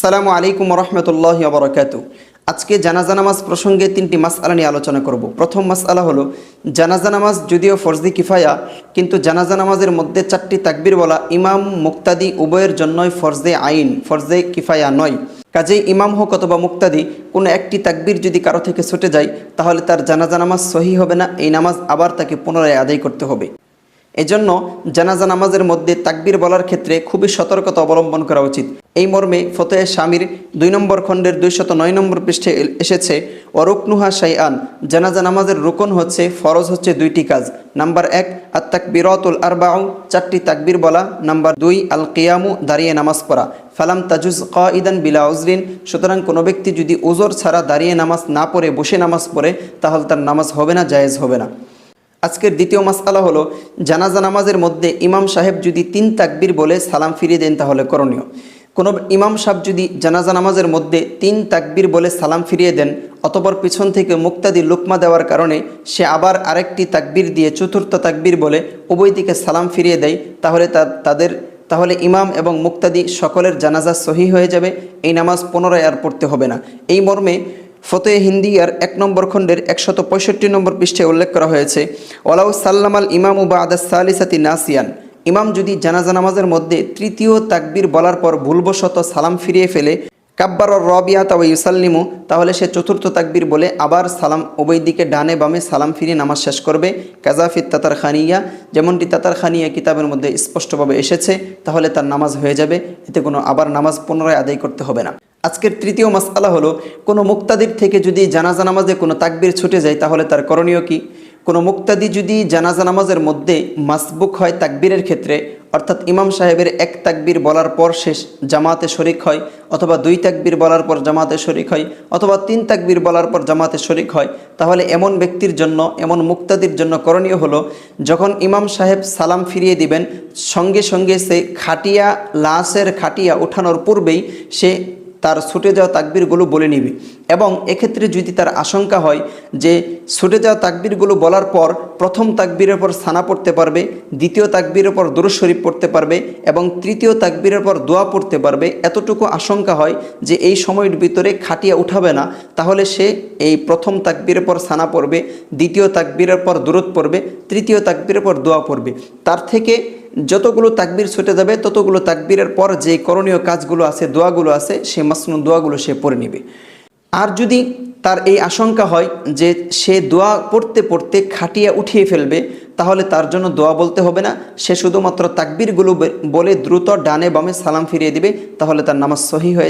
আসসালামু আলাইকুম রহমতুল্লাহ বরকাত আজকে জানাজা নামাজ প্রসঙ্গে তিনটি মাসআলা নিয়ে আলোচনা করব। প্রথম মাসআলা হলো, জানাজা নামাজ যদিও ফরজি কিফায়া, কিন্তু জানাজা নামাজের মধ্যে চারটি তাকবির বলা ইমাম, মুক্তাদি উভয়ের জন্যই ফরজে আইন, ফরজে কিফায়া নয়। কাজেই ইমাম হোক অথবা মুক্তাদি, কোনো একটি তাকবির যদি কারও থেকে ছুটে যায়, তাহলে তার জানাজা নামাজ সহি হবে না, এই নামাজ আবার তাকে পুনরায় আদায় করতে হবে। এজন্য জানাজা নামাজের মধ্যে তাকবির বলার ক্ষেত্রে খুবই সতর্কতা অবলম্বন করা উচিত। এই মর্মে ফতেহ স্বামীর দুই নম্বর খণ্ডের দুইশত নয় নম্বর পৃষ্ঠে এসেছে অরুকনুহা শাইআন জানাজা নামাজের রুকন হচ্ছে, ফরজ হচ্ছে দুইটি কাজ। নাম্বার এক আর তাকবিরতুল আরবাউ, চারটি তাকবির বলা। নাম্বার দুই আল কিয়ামু দাঁড়িয়ে নামাজ পড়া। ফালাম তাজুজ কাইদান বিলা উজরিন, সুতরাং কোনো ব্যক্তি যদি ওজোর ছাড়া দাঁড়িয়ে নামাজ না পড়ে, বসে নামাজ পড়ে, তাহলে তার নামাজ হবে না, জায়েজ হবে না। আজকের দ্বিতীয় মাসআলা হলো, জানাজা নামাজের মধ্যে ইমাম সাহেব যদি তিন তাকবির বলে সালাম ফিরিয়ে দেন তাহলে করণীয়। কোনো ইমাম সাহেব যদি জানাজা নামাজের মধ্যে তিন তাকবির বলে সালাম ফিরিয়ে দেন, অতপর পিছন থেকে মুক্তাদি লুকমা দেওয়ার কারণে সে আবার আরেকটি তাকবির দিয়ে চতুর্থ তাকবির বলে উভয় দিকে সালাম ফিরিয়ে দেয়, তাহলে তাদের, তাহলে ইমাম এবং মুক্তাদি সকলের জানাজা সহি হয়ে যাবে, এই নামাজ পুনরায় আর পড়তে হবে না। এই মর্মে ফতে হিন্দিয়ার এক নম্বর খণ্ডের একশত পঁয়ষট্টি নম্বর পৃষ্ঠে উল্লেখ করা হয়েছে ওলাউ সাল্লামাল ইমাম উবা আদা সালিসাতি নাসিয়ান। ইমাম যদি জানাজা নামাজের মধ্যে তৃতীয় তাকবির বলার পর ভুলবশত সালাম ফিরিয়ে ফেলে, কাব্বার রবিয়া তাও ইউসাল্লিমু, তাহলে সে চতুর্থ তাকবির বলে আবার সালাম উভয় দিকে ডানে বামে সালাম ফিরিয়ে নামাজ শেষ করবে। কাজাফিত তাতার খানিয়া যেমনটি তাতার খানিয়া কিতাবের মধ্যে স্পষ্টভাবে এসেছে, তাহলে তার নামাজ হয়ে যাবে, এতে কোনো আবার নামাজ পুনরায় আদায় করতে হবে না। আজকের তৃতীয় মাসআলা হলো, কোনো মুক্তাদির থেকে যদি জানাজা নামাজে কোনো তাকবির ছুটে যায়, তাহলে তার করণীয় কি? কোনো মুক্তাদি যদি জানাজা নামাজের মধ্যে মাসবুক হয় তাকবীরের ক্ষেত্রে, অর্থাৎ ইমাম সাহেবের এক তাকবীর বলার পর শেষ জামাতে শরিক হয়, অথবা দুই তাকবীর বলার পর জামাতে শরিক হয়, অথবা তিন তাকবীর বলার পর জামাতে শরিক হয়, তাহলে এমন ব্যক্তির জন্য, এমন মুক্তাদির জন্য করণীয় হলো, যখন ইমাম সাহেব সালাম ফিরিয়ে দিবেন, সঙ্গে সঙ্গে সে খাটিয়া, লাশের খাটিয়া ওঠানোর পূর্বেই সে তার ছুটে যাওয়া তাকবিরগুলো বলে নিবে। এবং এক্ষেত্রে যদি তার আশঙ্কা হয় যে ছুটে যাওয়া তাকবিরগুলো বলার পর প্রথম তাকবীরের পর সানা পড়তে পারবে, দ্বিতীয় তাকবীরের পর দুরুজ শরীফ পড়তে পারবে এবং তৃতীয় তাকবীরের পর দোয়া পড়তে পারবে, এতটুকু আশঙ্কা হয় যে এই সময়ের ভিতরে খাটিয়া উঠাবে না, তাহলে সে এই প্রথম তাকবীরের পর সানা পড়বে, দ্বিতীয় তাকবীরের পর দূরত পড়বে, তৃতীয় তাকবীরের পর দোয়া পড়বে। তার থেকে যতগুলো তাকবির ছুটে যাবে, ততগুলো তাকবীরের পর যে করণীয় কাজগুলো আছে, দোয়াগুলো আছে, সে মাসনু দোয়াগুলো সে পড়ে নেবে। আর যদি তার এই আশঙ্কা হয় যে সে দোয়া পড়তে পড়তে খাটিয়া উঠিয়ে ফেলবে, তাহলে তার জন্য দোয়া বলতে হবে না। সে শুধুমাত্র তাকবীরগুলো বলে দ্রুত ডানে বামে সালাম ফিরিয়ে দিবে, তাহলে তার নামাজ সহি হয়ে যাবে।